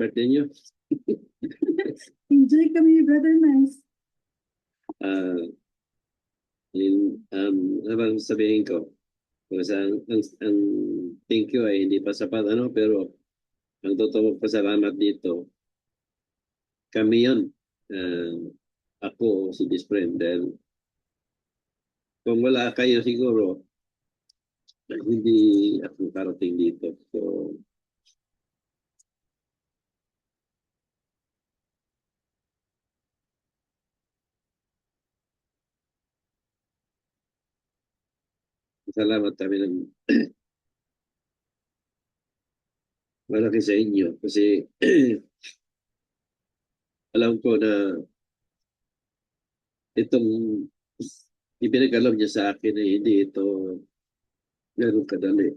birthday niyo. Enjoy kami, Brother Nice. Ah, yun, um, ano bang sabihin ko? Kasi ang, ang, ang thank you ay hindi pa sapat ano, pero ang totoo pasalamat dito, kami yun. Ah, ako, si best friend, dahil kung wala kayo siguro, hindi ako karating dito. So, salamat kami ng malaki sa inyo kasi alam ko na itong ipinag-alam niya sa akin na hindi ito ganun kadali.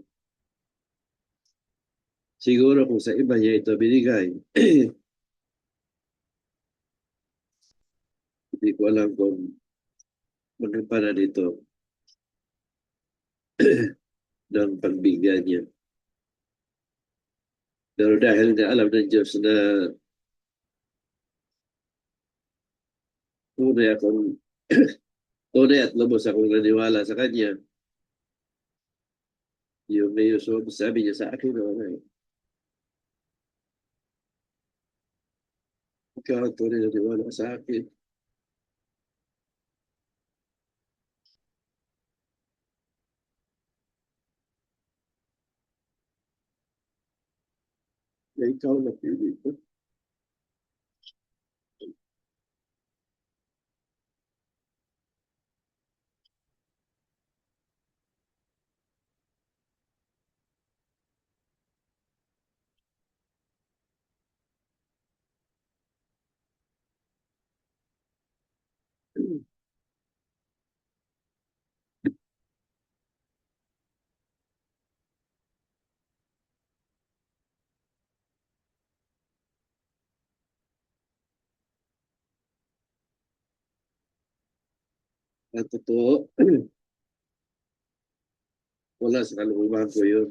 Siguro kung sa iba niya ito binigay, hindi ko alam kung magkampanan ito pagbigyan niya. Pero dahil na alam ng Diyos na tunay akong tunay at lubos akong naniwala sa Kanya, yung may usog, sabi niya sa akin, no, ano, ikaw ang tunay na naniwala sa akin. Na ikaw na totoo, wala sa kalooban ko yun.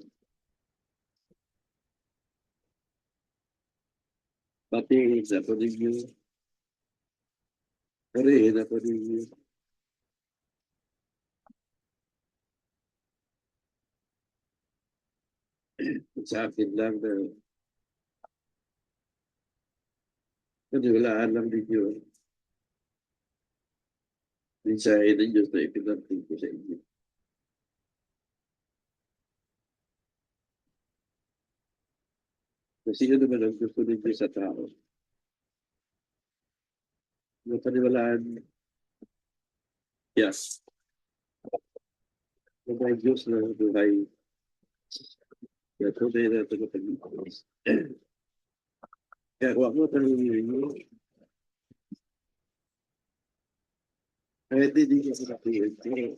Pati sa paligyo. Parihin ako ninyo. Sa akin lang na paniwalaan lang ninyo. Mensahe ng Diyos na ipinanting ko sa inyo. Kasi yun naman ang gusto ninyo sa tao. Napaniwalaan. Yes. Na may Diyos na buhay. Kaya tunay na ito na pag-ibig. Kaya huwag mo tanongin mo. Sa kapilin. Pero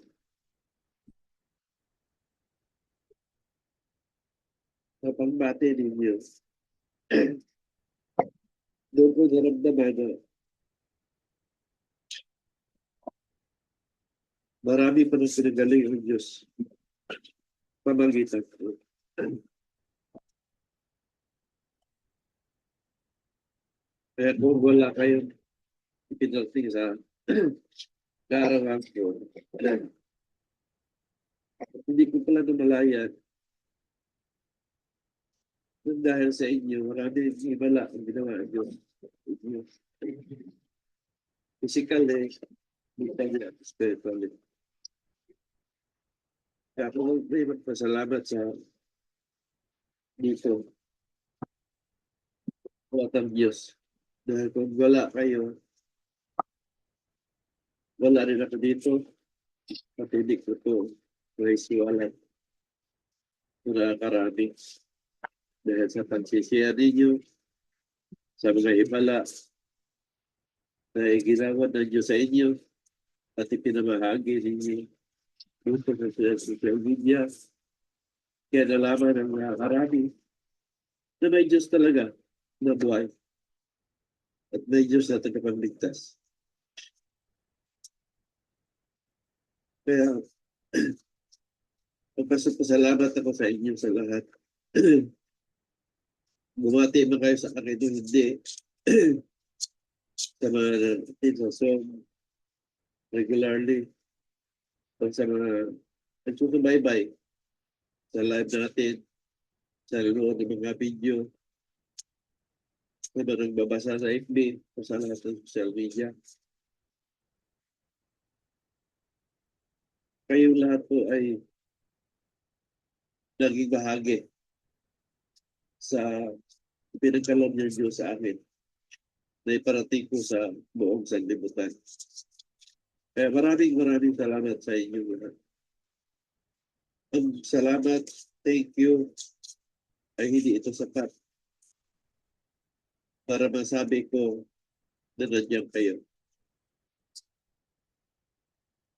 sa pangbate ninyo, doon ko naramdaman na marami pa nang pinagaling ang Diyos. Pamagitan ko. Kaya kung wala kayong ipinalting sa kaarawan ko, hindi ko pala namalayan dahil sa inyo, marami rin ibala ang ginawa Diyos. Physically, mentally, at spiritually. Kaya ako may magpasalamat sa dito. Wala ang Diyos. Dahil kung wala kayo, wala rin ako dito. Patidig ko to. Praise you, Allah. Nakakarami. Dahil sa pagsisiya ninyo, sa mga ibala, na ginawa ng Diyos sa inyo, at ipinamahagi ninyo dito sa social media. Kaya nalaman ng mga karami na may Diyos talaga na buhay. At may Diyos na tagapagligtas. Kaya, magpasalamat ako sa inyo sa lahat. bumati man kayo sa akin o hindi. sa mga natin sa regularly. O sa mga nagsusubaybay sa live natin, sa nanonood ng mga video, sa mga nagbabasa sa FB, sa lahat ng social media. Kayong lahat po ay naging bahagi sa pinagkaloob ng Diyos sa akin na iparating ko sa buong sanlibutan. Kaya maraming maraming salamat sa inyo lahat. Ang salamat, thank you, ay hindi ito sapat para masabi ko na nandiyan kayo.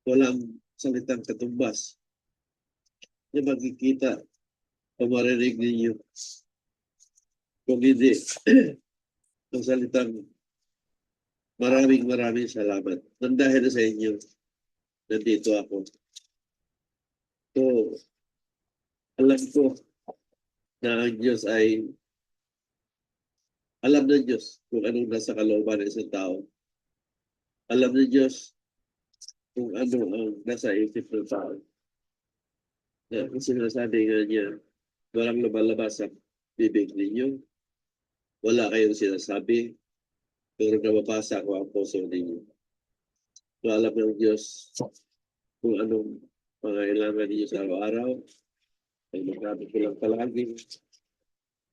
Walang salitang katumbas na magkikita o marinig ninyo. Kung hindi, ang salitang maraming maraming salamat. Nang dahil sa inyo, nandito ako. So, alam ko na ang Diyos ay alam ng Diyos kung anong nasa kalooban ng isang tao. Alam ng Diyos kung ano ang nasa isip ng tao. Na kung sinasabi nga niya, walang lumalabas sa bibig ninyo. Wala kayong sinasabi, pero nababasa ko ang puso ninyo. So alam ng Diyos kung anong pangailangan ninyo sa araw-araw. Ay magkabit ko lang palagi.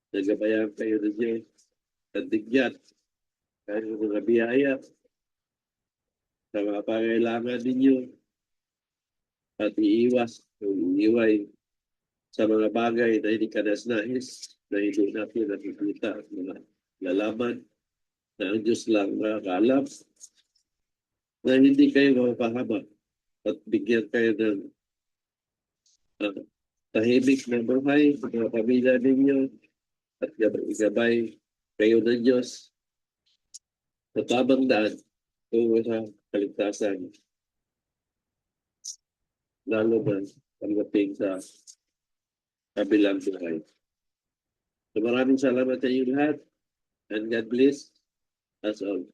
Nagabayan kayo ng Diyos. At bigyan kahit sa mga biyaya sa mga pangailangan ninyo at iiwas o iiway sa mga bagay na hindi kanas-nais na hindi natin nakikita at mga lalaman na ang Diyos lang nakakaalam na hindi kayo mapahama at bigyan kayo ng uh, tahimik na buhay sa mga pamilya ninyo at gabay kayo ng Diyos. Sa tamang daan tungo sa kaligtasan lalo na pagdating sa kabilang buhay. So maraming salamat sa inyo lahat and God bless us all.